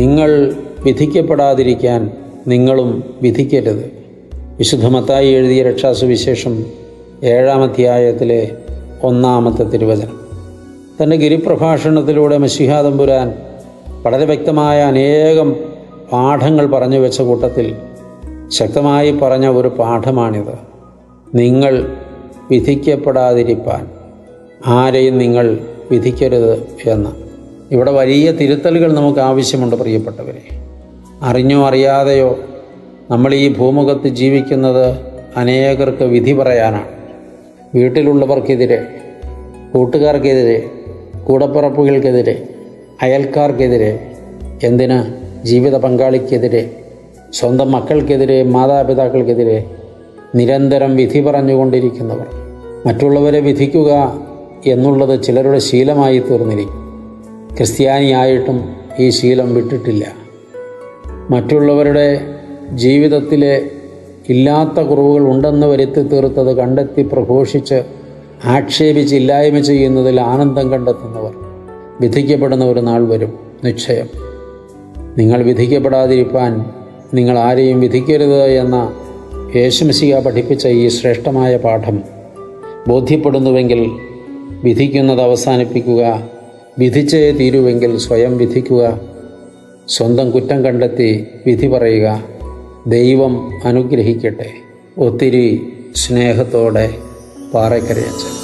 നിങ്ങൾ വിധിക്കപ്പെടാതിരിക്കാൻ നിങ്ങളും വിധിക്കരുത്. വിശുദ്ധമത്തായി എഴുതിയ രക്ഷാസുവിശേഷം ഏഴാം അധ്യായത്തിലെ ഒന്നാമത്തെ തിരുവചനം. തന്റെ ഗിരിപ്രഭാഷണത്തിലൂടെ മഷിഹാദമ്പുരാൻ വളരെ വ്യക്തമായ അനേകം പാഠങ്ങൾ പറഞ്ഞു വെച്ച കൂട്ടത്തിൽ ശക്തമായി പറഞ്ഞ ഒരു പാഠമാണിത്. നിങ്ങൾ വിധിക്കപ്പെടാതിരിപ്പാൻ ആരെയും നിങ്ങൾ വിധിക്കരുത് എന്ന്. ഇവിടെ വലിയ തിരുത്തലുകൾ നമുക്ക് ആവശ്യമുണ്ട് പ്രിയപ്പെട്ടവരെ. അറിഞ്ഞോ അറിയാതെയോ നമ്മൾ ഈ ഭൂമുഖത്ത് ജീവിക്കുന്നത് അനേകർക്ക് വിധി പറയാനാണ്. വീട്ടിലുള്ളവർക്കെതിരെ കൂട്ടുകാർക്കെതിരെ കൂടപ്പിറപ്പുകൾക്കെതിരെ അയൽക്കാർക്കെതിരെ എന്തിന്? ജീവിത പങ്കാളിക്കെതിരെ സ്വന്തം മക്കൾക്കെതിരെ മാതാപിതാക്കൾക്കെതിരെ നിരന്തരം വിധി പറഞ്ഞുകൊണ്ടിരിക്കുന്നവർ. മറ്റുള്ളവരെ വിധിക്കുക എന്നുള്ളത് ചിലരുടെ ശീലമായി തീർന്നിരിക്കും ക്രിസ്ത്യാനിയായിട്ടും ഈ ശീലം വിട്ടിട്ടില്ല. മറ്റുള്ളവരുടെ ജീവിതത്തിലെ ഇല്ലാത്ത കുറവുകൾ ഉണ്ടെന്ന് വരുത്തി തീർത്തത് കണ്ടെത്തി പ്രഘോഷിച്ച് ആക്ഷേപിച്ച് ഇല്ലായ്മ ചെയ്യുന്നതിൽ ആനന്ദം കണ്ടെത്തുന്നവർ വിധിക്കപ്പെടുന്ന ഒരു നാൾ വരും നിശ്ചയം. നിങ്ങൾ വിധിക്കപ്പെടാതിരിക്കാൻ നിങ്ങൾ ആരെയും വിധിക്കരുത് എന്ന യേശുമിശിക പഠിപ്പിച്ച ഈ ശ്രേഷ്ഠമായ പാഠം ബോധ്യപ്പെടുന്നുവെങ്കിൽ വിധിക്കുന്നത് അവസാനിപ്പിക്കുക വിധിച്ചേ തീരുവെങ്കിൽ സ്വയം വിധിക്കുക. സ്വന്തം കുറ്റം കണ്ടെത്തി വിധി പറയുക. ദൈവം അനുഗ്രഹിക്കട്ടെ. ഒത്തിരി സ്നേഹത്തോടെ പാറക്കരയച്ചൻ.